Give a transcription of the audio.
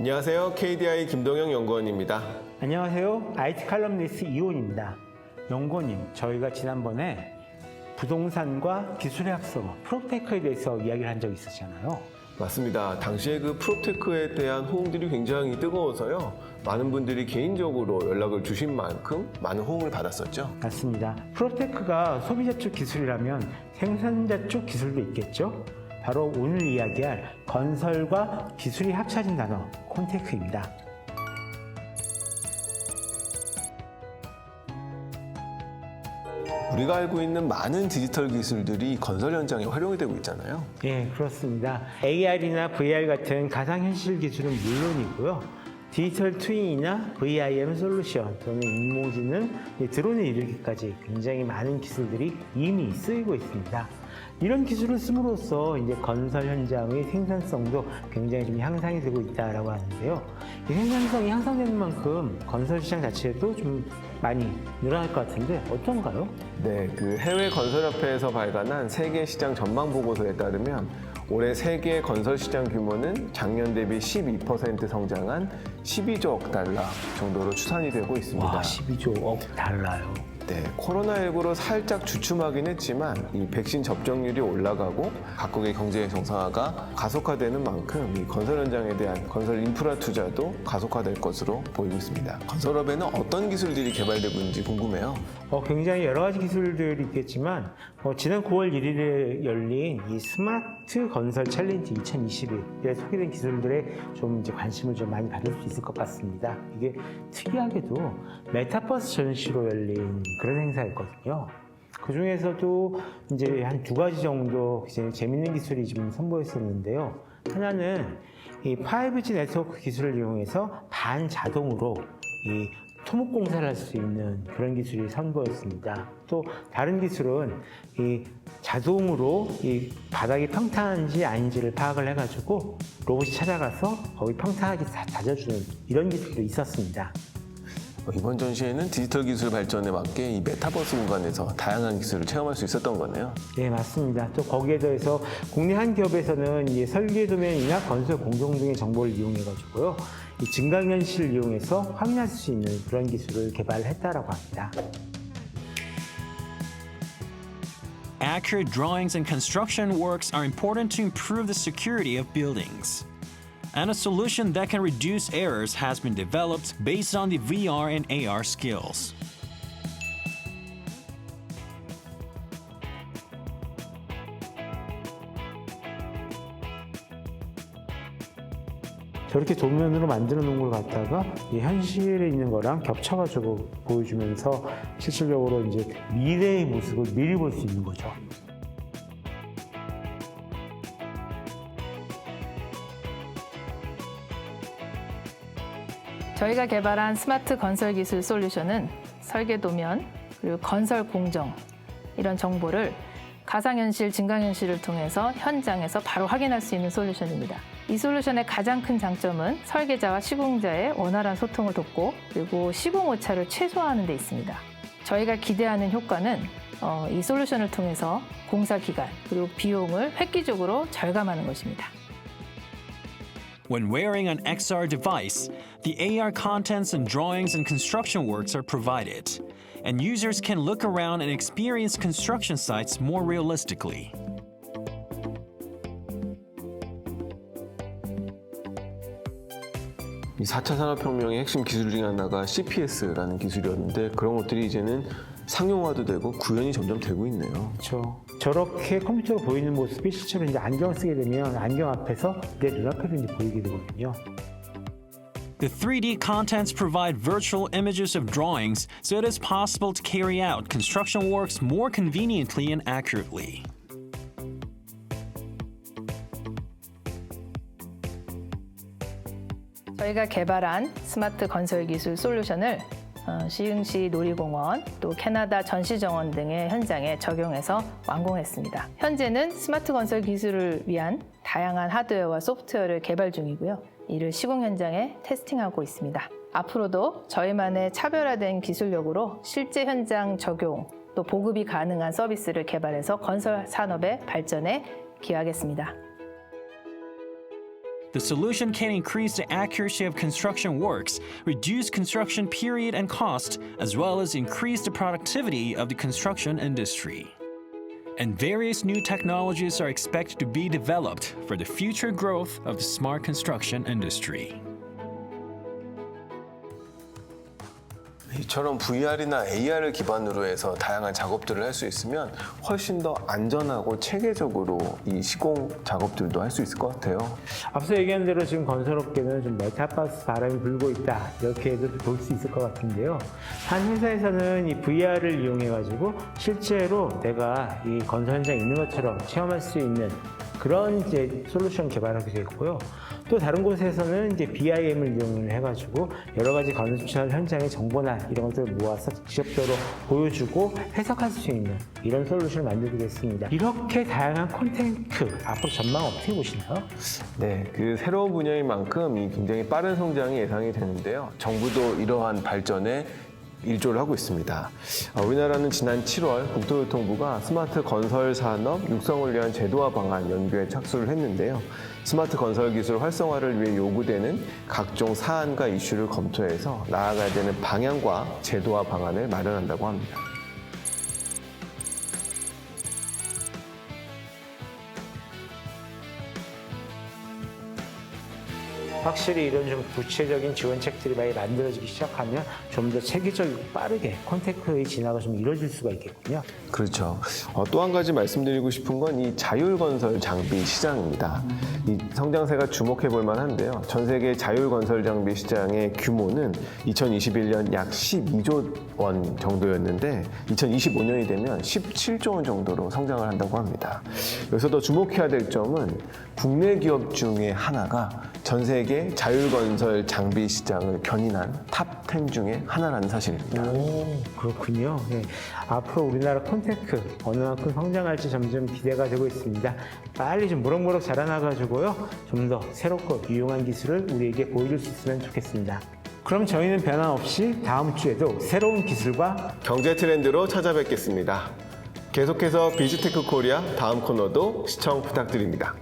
안녕하세요. KDI 김동영 연구원입니다. 안녕하세요. IT 칼럼니스트 이온입니다. 연구원님, 저희가 지난번에 부동산과 기술의 합성, 프로테크에 대해서 이야기를 한 적이 있었잖아요. 맞습니다. 당시에 그 프로테크에 대한 호응들이 굉장히 뜨거워서요. 많은 분들이 개인적으로 연락을 주신 만큼 많은 호응을 받았었죠. 맞습니다. 프로테크가 소비자 쪽 기술이라면 생산자 쪽 기술도 있겠죠? 바로 오늘 이야기할 건설과 기술이 합쳐진 단어, 콘테크입니다. 우리가 알고 있는 많은 디지털 기술들이 건설 현장에 활용이 되고 있잖아요. 예, 그렇습니다. AR이나 VR 같은 가상현실 기술은 물론이고요. 디지털 트윈이나 VIM 솔루션 또는 인공지능, 예, 드론에 이르기까지 굉장히 많은 기술들이 이미 쓰이고 있습니다. 이런 기술을 씀으로써 이제 건설 현장의 생산성도 굉장히 좀 향상이 되고 있다라고 하는데요. 이 생산성이 향상되는 만큼 건설 시장 자체도 좀 많이 늘어날 것 같은데 어떤가요? 네, 그 해외 건설협회에서 발간한 세계 시장 전망 보고서에 따르면 올해 세계 건설 시장 규모는 작년 대비 12% 성장한 12조 억 달러 정도로 추산이 되고 있습니다. 와, 12조 억 달라요. 네, 코로나19로 살짝 주춤하긴 했지만 이 백신 접종률이 올라가고 각국의 경제 정상화가 가속화되는 만큼 이 건설 현장에 대한 건설 인프라 투자도 가속화될 것으로 보이고 있습니다. 건설업에는 어떤 기술들이 개발되고 있는지 궁금해요. 어, 굉장히 여러 가지 기술들이 있겠지만 어, 지난 9월 1일에 열린 이 스마트 건설 챌린지 2021에 소개된 기술들에 좀 이제 관심을 좀 많이 받을 수 있을 것 같습니다. 이게 특이하게도 메타버스 전시로 열린 그런 행사였거든요. 그 중에서도 이제 한 두 가지 정도 이제 재밌는 기술이 좀 선보였었는데요. 하나는 이 5G 네트워크 기술을 이용해서 반자동으로 이 토목 공사를 할 수 있는 그런 기술이 선보였습니다. 또 다른 기술은 이 자동으로 이 바닥이 평탄한지 아닌지를 파악을 해가지고 로봇이 찾아가서 거기 평탄하게 다 다져주는 이런 기술도 있었습니다. 어, 이번 전시회는 디지털 기술 발전에 맞게 이 메타버스 공간에서 다양한 기술을 체험할 수 있었던 거네요. 네, 맞습니다. 또 거기에 더해서 국내 한 기업에서는 이 설계 도면이나 건설 공정 등의 정보를 이용해가지고요. 이 증강현실을 이용해서 확인할 수 있는 그런 기술을 개발했다라고 합니다. Accurate drawings and construction works are important to improve the security of buildings. And a solution that can reduce errors has been developed based on the VR and AR skills. 저렇게 도면으로 만들어 놓은 걸 갖다가 이 현실에 있는 거랑 겹쳐가지고 보여주면서 실질적으로 이제 미래의 모습을 미리 볼 수 있는 거죠. 저희가 개발한 스마트 건설 기술 솔루션은 설계 도면 그리고 건설 공정 이런 정보를 가상현실, 증강현실을 통해서 현장에서 바로 확인할 수 있는 솔루션입니다. 이 솔루션의 가장 큰 장점은 설계자와 시공자의 원활한 소통을 돕고 그리고 시공 오차를 최소화하는 데 있습니다. 저희가 기대하는 효과는 어, 이 솔루션을 통해서 공사 기간 그리고 비용을 획기적으로 절감하는 것입니다. When wearing an XR device, the AR contents and drawings and construction works are provided, and users can look around and experience construction sites more realistically. 이 4차 산업혁명의 핵심 기술 중에 하나가 CPS라는 기술이었는데 그런 것들이 이제는 상용화도 되고 구현이 점점 되고 있네요. 그렇죠. 저렇게 컴퓨터로 보이는 모습이 실제로 이제 안경을 쓰게 되면 안경 앞에서 내 눈앞에도 이제 보이게 되거든요. The 3D contents provide virtual images of drawings so it is possible to carry out construction works more conveniently and accurately. 저희가 개발한 스마트 건설 기술 솔루션을 어, 시흥시 놀이공원 또 캐나다 전시정원 등의 현장에 적용해서 완공했습니다. 현재는 스마트 건설 기술을 위한 다양한 하드웨어와 소프트웨어를 개발 중이고요. 이를 시공 현장에 테스팅하고 있습니다. 앞으로도 저희만의 차별화된 기술력으로 실제 현장 적용 또 보급이 가능한 서비스를 개발해서 건설 산업의 발전에 기여하겠습니다. The solution can increase the accuracy of construction works, reduce construction period and cost, as well as increase the productivity of the construction industry. And various new technologies are expected to be developed for the future growth of the smart construction industry. 이처럼 VR이나 AR을 기반으로 해서 다양한 작업들을 할 수 있으면 훨씬 더 안전하고 체계적으로 이 시공 작업들도 할 수 있을 것 같아요. 앞서 얘기한 대로 지금 건설업계는 좀 메타버스 바람이 불고 있다 이렇게도 볼 수 있을 것 같은데요. 한 회사에서는 이 VR을 이용해 가지고 실제로 내가 이 건설 현장에 있는 것처럼 체험할 수 있는 그런 이제 솔루션 개발하게 됐고요. 또 다른 곳에서는 이제 BIM을 이용을 해가지고 여러 가지 건설 현장의 정보나 이런 것들을 모아서 직접적으로 보여주고 해석할 수 있는 이런 솔루션을 만들게 됐습니다. 이렇게 다양한 콘텐츠 앞으로 전망 어떻게 보시나요? 네, 그 새로운 분야인 만큼 이 굉장히 빠른 성장이 예상이 되는데요. 정부도 이러한 발전에 일조를 하고 있습니다. 아, 우리나라는 지난 7월 국토교통부가 스마트 건설 산업 육성을 위한 제도화 방안 연구에 착수를 했는데요. 스마트 건설 기술 활성화를 위해 요구되는 각종 사안과 이슈를 검토해서 나아가야 되는 방향과 제도화 방안을 마련한다고 합니다. 확실히 이런 좀 구체적인 지원책들이 많이 만들어지기 시작하면 좀 더 체계적이고 빠르게 콘텐츠의 진화가 좀 이루어질 수가 있겠군요. 그렇죠. 또한 가지 말씀드리고 싶은 건 이 자율건설 장비 시장입니다. 이 성장세가 주목해 볼 만한데요. 전 세계 자율건설 장비 시장의 규모는 2021년 약 12조 원 정도였는데 2025년이 되면 17조 원 정도로 성장을 한다고 합니다. 여기서 더 주목해야 될 점은 국내 기업 중에 하나가 전 세계 자율건설 장비 시장을 견인한 탑 10 중에 하나라는 사실입니다. 오, 그렇군요. 네. 앞으로 우리나라 콘테크 어느 만큼 성장할지 점점 기대가 되고 있습니다. 빨리 좀 무럭무럭 자라나가지고요. 좀 더 새롭고 유용한 기술을 우리에게 보여줄 수 있으면 좋겠습니다. 그럼 저희는 변함없이 다음 주에도 새로운 기술과 경제 트렌드로 찾아뵙겠습니다. 계속해서 비즈테크 코리아 다음 코너도 시청 부탁드립니다.